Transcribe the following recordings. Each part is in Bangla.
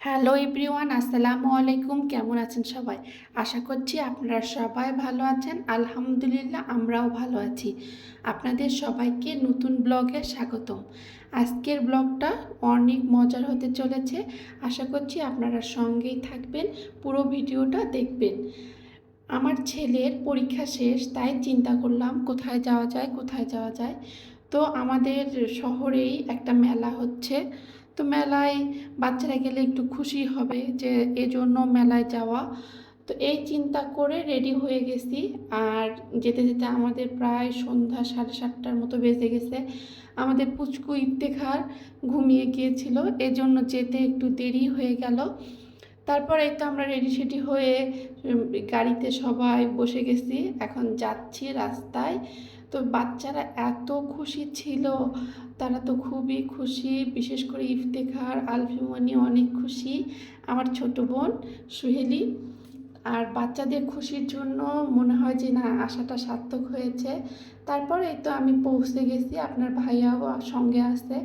হ্যালো এভরিওয়ান, আসসালামু আলাইকুম। কেমন আছেন সবাই? আশা করছি আপনারা সবাই ভালো আছেন। আলহামদুলিল্লাহ, আমরাও ভালো আছি। আপনাদের সবাইকে নতুন ব্লগে স্বাগতম। আজকের ব্লগটা অনেক মজার হতে চলেছে। আশা করছি আপনারা সঙ্গেই থাকবেন, পুরো ভিডিওটা দেখবেন। আমার ছেলের পরীক্ষা শেষ, তাই চিন্তা করলাম কোথায় যাওয়া যায়, কোথায় যাওয়া যায়। তো আমাদের শহরেই একটা মেলা হচ্ছে। তো মেলায় বাচ্চারা গেলে একটু খুশি হবে যে এজন্য মেলায় যাওয়া। তো এই চিন্তা করে রেডি হয়ে গেছি। আর যেতে যেতে আমাদের প্রায় সন্ধ্যা সাড়ে সাতটার মতো বেজে গেছে। আমাদের পুচকু ইফতেখার ঘুমিয়ে গিয়েছিল। এজন্য যেতে একটু দেরি হয়ে গেল। তারপর তো আমরা রেডি সেডি হয়ে গাড়িতে সবাই বসে গেছি। এখন যাচ্ছি রাস্তায়। তো বাচ্চারা এত খুশি ছিল। তারা তো খুবই খুশি, বিশেষ করে ইফতেখার, আলফিমনি অনেক খুশি। আমার ছোট বোন সুহেলি, আর বাচ্চাদের খুশির জন্য মনে হয় যে না, আশাটা সার্থক হয়েছে। তারপরে তো আমি পৌঁছে গেছি, আপনার ভাইয়াও সঙ্গে আসে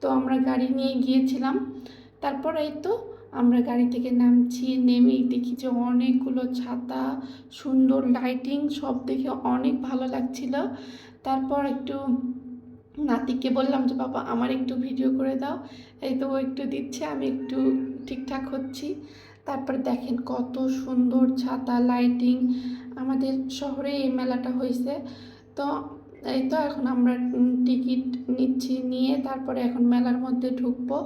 তো আমরা গাড়ি নিয়ে গিয়েছিলাম। তারপর তো আমরা গাড়ি থেকে নামছি, নেমেই দেখি যে অনেকগুলো ছাতা, সুন্দর লাইটিং সব দেখে অনেক ভালো লাগছিল। তারপর একটু নাতিকে বললাম যে, বাবা, আমার একটু ভিডিও করে দাও। এই তো একটু দিচ্ছে, আমি একটু ঠিকঠাক হচ্ছি। তারপরে দেখেন কত সুন্দর ছাতা লাইটিং আমাদের শহরে এই মেলাটা হয়েছে তো এই তো এখন আমরা টিকিট নিচ্ছি, নিয়ে তারপরে এখন মেলার মধ্যে ঢুকবো।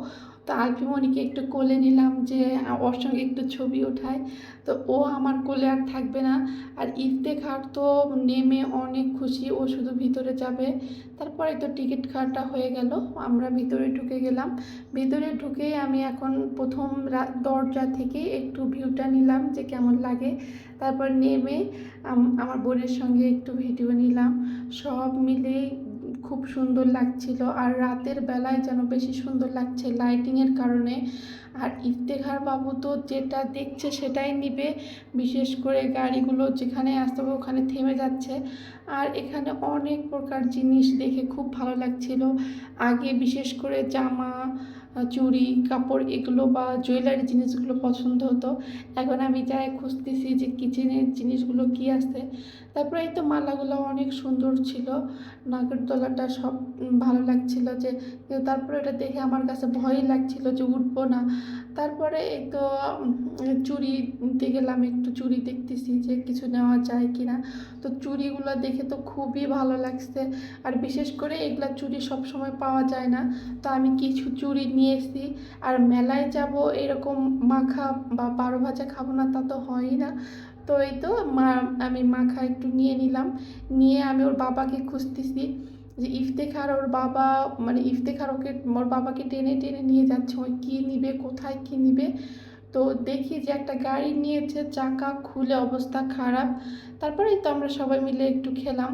তো আলপিমণিকে একটু কোলে নিলাম যে ওর সঙ্গে একটু ছবি ওঠায়। তো ও আমার কোলে আর থাকবে না। আর ইফতেখার তো নেমে অনেক খুশি, ও শুধু ভিতরে যাবে। তারপরে তো টিকিট কাটা হয়ে গেল, আমরা ভিতরে ঢুকে গেলাম। ভিতরে ঢুকেই আমি এখন প্রথম দরজা থেকে একটু ভিউটা নিলাম যে কেমন লাগে। তারপর নেমে আমার বোনের সঙ্গে একটু ভিডিও নিলাম। সব মিলেই খুব সুন্দর লাগছিল আর রাতের বেলায় যেন বেশি সুন্দর লাগছে লাইটিংয়ের কারণে। আর ইফতেখার বাবু তো যেটা দেখছে সেটাই নিবে, বিশেষ করে গাড়িগুলো যেখানে আসতে হবে ওখানে থেমে যাচ্ছে। আর এখানে অনেক প্রকার জিনিস দেখে খুব ভালো লাগছিল। আগে বিশেষ করে জামা, চুড়ি, কাপড় এগুলো বা জুয়েলারি জিনিসগুলো পছন্দ হতো। এখন আমি যাই খুঁজতেছি যে কিচেনের জিনিসগুলো কি আছে। তারপরে এই তো মালাগুলো অনেক সুন্দর ছিল। নাগরদোলাটা সব ভালো লাগছিল যে তারপরে এটা দেখে আমার কাছে ভয়ই লাগছিল যে উঠবো না। তারপরে এই তো চুড়ি গেলাম, একটু চুড়ি দেখতেছি যে কিছু নেওয়া যায় কি না তো চুড়িগুলো দেখে তো খুবই ভালো লাগছে। আর বিশেষ করে এগুলা চুড়ি সব সময় পাওয়া যায় না। তো আমি কিছু নিয়ে এসেছি আর মেলায় যাব এরকম মাখা বা বারো ভাজা খাব না তা তো হয়ই না। তো এই তো মা, আমি মাখা একটু নিয়ে নিলাম। নিয়ে আমি ওর বাবাকে খুঁজতেছি। যে ইফতেখার ওর বাবা মানে ইফতেখার ওকে, ওর বাবাকে টেনে টেনে নিয়ে যাচ্ছে। ওই কী নিবে, কোথায় কী নিবে? তো দেখি যে একটা গাড়ি নিয়েছে, চাকা, খুলে অবস্থা খারাপ। তারপরেই তো আমরা সবাই মিলে একটু খেলাম।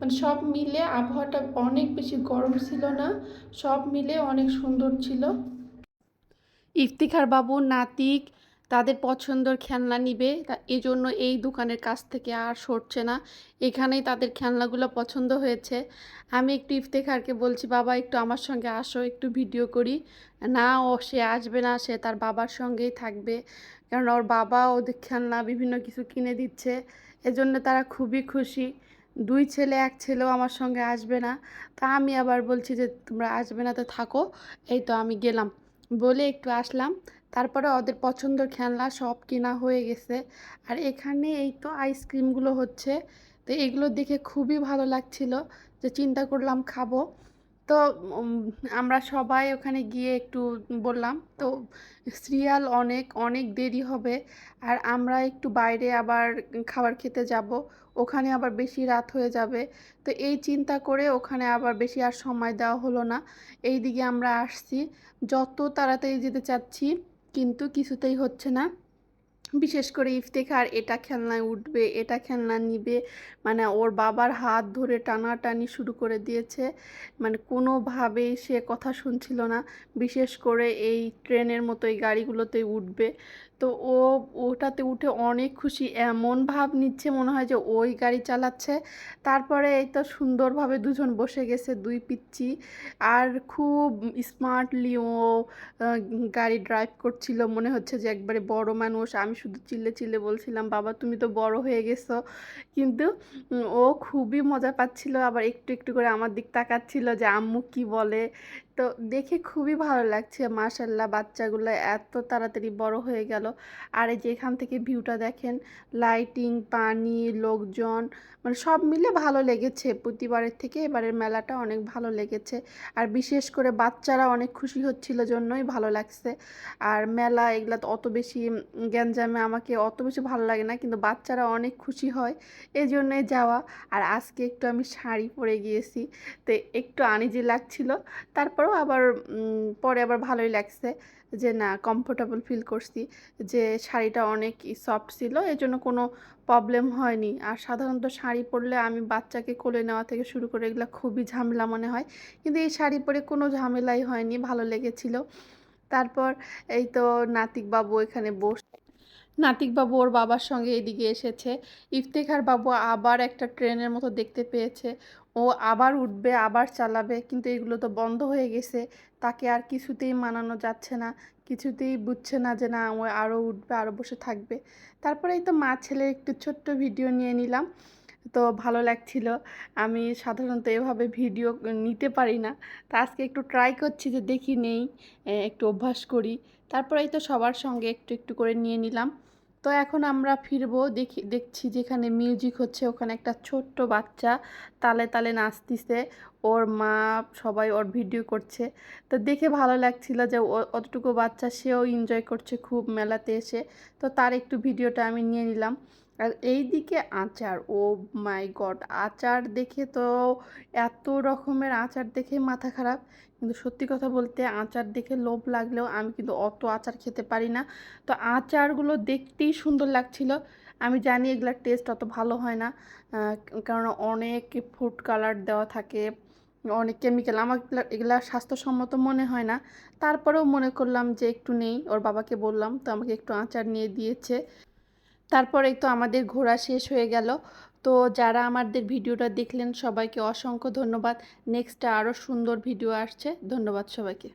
মানে সব মিলে আবহাওয়াটা অনেক বেশি গরম ছিল না, সব মিলে অনেক সুন্দর ছিল। ইফতিখার বাবু নাতিক তাদের পছন্দর খেলনা নিবে। তা এই জন্য এই দোকানের কাছ থেকে আর সরছে না। এখানেই তাদের খেলনাগুলো পছন্দ হয়েছে। আমি একটু ইফতেখারকে বলছি, বাবা, একটু আমার সঙ্গে আসো, একটু ভিডিও করি। না, ও, সে আসবে না, সে তার বাবার সঙ্গেই থাকবে। কারণ ওর বাবা ওদের খেলনা, বিভিন্ন কিছু কিনে দিচ্ছে। এজন্য তারা খুবই খুশি। দুই ছেলে, এক ছেলেও আমার সঙ্গে আসবে না। তা আমি আবার বলছি যে, তোমরা আসবে না, তো থাকো। এই তো আমি গেলাম। বলে একটু আসলাম। তারপরে ওদের পছন্দের খেলনা সব কেনা হয়ে গেছে। আর এখানে এই তো আইসক্রিমগুলো হচ্ছে। তো এগুলো দেখে খুবই ভালো লাগছিল যে চিন্তা করলাম খাব। তো আমরা সবাই ওখানে গিয়ে একটু বললাম, তো সিরিয়াল অনেক অনেক দেরি হবে। আর আমরা একটু বাইরে আবার খাবার খেতে যাব। ওখানে আবার বেশি রাত হয়ে যাবে। তো এই চিন্তা করে ওখানে আবার বেশি আর সময় দেওয়া হলো না। এই দিকে আমরা আসছি। যত তাড়াতাড়ি যেতে চাচ্ছি কিন্তু কিছুতেই হচ্ছে না। বিশেষ করে ইফতেখার, এটা খেলনায় উঠবে, এটা খেলনা নিবে। মানে ওর বাবার হাত ধরে টানাটানি শুরু করে দিয়েছে। মানে কোনোভাবেই সে কথা শুনছিল না। বিশেষ করে এই ট্রেনের মতো এই গাড়িগুলোতে উঠবে। তো ও ওটাতে উঠে অনেক খুশি, এমন ভাব নিচ্ছে মনে হয় যে ওই গাড়ি চালাচ্ছে। তারপরে এই তো সুন্দরভাবে দুজন বসে গেছে, দুই পিচ্ছি আর খুব স্মার্টলি ও গাড়ি ড্রাইভ করছিল। মনে হচ্ছে যে একবারে বড় মানুষ। আমি শুধু চিল্লে চিল্লে বলছিলাম, বাবা, তুমি তো বড় হয়ে গেছো। কিন্তু ও খুবই মজা পাচ্ছিল। আবার একটু একটু করে আমার দিক তাকাচ্ছিল যে আম্মু কি বলে? তো দেখে খুবই ভালো লাগছে। মাশাল্লাহ, বাচ্চাগুলো এত তাড়াতাড়ি বড় হয়ে গেল। আর এই যে এখান থেকে ভিউটা দেখেন, লাইটিং, পানি, লোকজন মানে সব মিলে ভালো লেগেছে। প্রতিবারের থেকে এবারের মেলাটা অনেক ভালো লেগেছে। আর বিশেষ করে বাচ্চারা অনেক খুশি হচ্ছিল জন্যই ভালো লাগছে। আর মেলা এগুলা অত বেশি গ্যাঞ্জামে আমাকে অত বেশি ভালো লাগে না, কিন্তু বাচ্চারা অনেক খুশি হয় এই জন্যই যাওয়া। আর আজকে একটু আমি শাড়ি পরে গিয়েছি, তো একটু আনিজি লাগছিল। তারপরেও আবার পরে আবার ভালোই লাগছে যে, না কমফোর্টেবল ফিল করছি যে, শাড়িটা অনেক সফট ছিল এই জন্য কোনো প্রবলেম হয়নি। আর সাধারণত শাড়ি পরলে আমি বাচ্চাকে কোলে নেওয়া থেকে শুরু করে এগুলো খুবই ঝামেলা মনে হয়। কিন্তু এই শাড়ি পরে কোনো ঝামেলাই হয়নি, ভালো লেগেছিল। তারপর এই তো নাতিক বাবু এখানে বস নাতিক বাবু ওর বাবার সঙ্গে এদিকে এসেছে। ইফতেখার বাবু আবার একটা ট্রেনের মতো দেখতে পেয়েছে। ও আবার উঠবে, আবার চালাবে, কিন্তু এগুলো তো বন্ধ হয়ে গেছে। তাকে আর কিছুতেই মানানো যাচ্ছে না, কিছুতেই বুঝছে না যে না, ও আরও উঠবে আরও বসে থাকবে। তারপরে এই তো মা ছেলের একটু ছোট্ট ভিডিও নিয়ে নিলাম। তো ভালো লাগছিল। আমি সাধারণত এভাবে ভিডিও নিতে পারি না। তা আজকে একটু ট্রাই করছি যে দেখি নেই একটু অভ্যাস করি। তারপরেই তো সবার সঙ্গে একটু একটু করে নিয়ে নিলাম। তো এখন আমরা ফিরবো, দেখি, দেখছি যেখানে মিউজিক হচ্ছে। ওখানে একটা ছোট্ট বাচ্চা তালে তালে নাচতিছে। ওর মা সবাই ওর ভিডিও করছে। তো দেখে ভালো লাগছিল যে অতটুকু বাচ্চা, সেও এনজয় করছে খুব মেলাতে এসে। তো তার একটু ভিডিওটা আমি নিয়ে নিলাম। আর এই দিকে আচার, ও মাই গড, আচার দেখে তো এত রকমের আচার দেখে মাথা খারাপ। কিন্তু সত্যি কথা বলতে আচার দেখে লোভ লাগলেও আমি কিন্তু অত আচার খেতে পারি না। তো আচারগুলো দেখতেই সুন্দর লাগছিল। আমি জানি এগুলার টেস্ট অত ভালো হয় না। কারণ অনেক ফুড কালার দেওয়া থাকে, অনেক কেমিক্যাল আমার এগুলা স্বাস্থ্যসম্মত মনে হয় না। তারপরেও মনে করলাম যে একটু নেই। ওর বাবাকে বললাম, তো আমাকে একটু আচার নিয়ে দিয়েছে। তারপরেই তো আমাদের ঘোরা শেষ হয়ে গেল। তো যারা আমাদের ভিডিওটা দেখলেন, সবাইকে অসংখ্য ধন্যবাদ। নেক্সটটা আরও সুন্দর ভিডিও আসছে। ধন্যবাদ সবাইকে।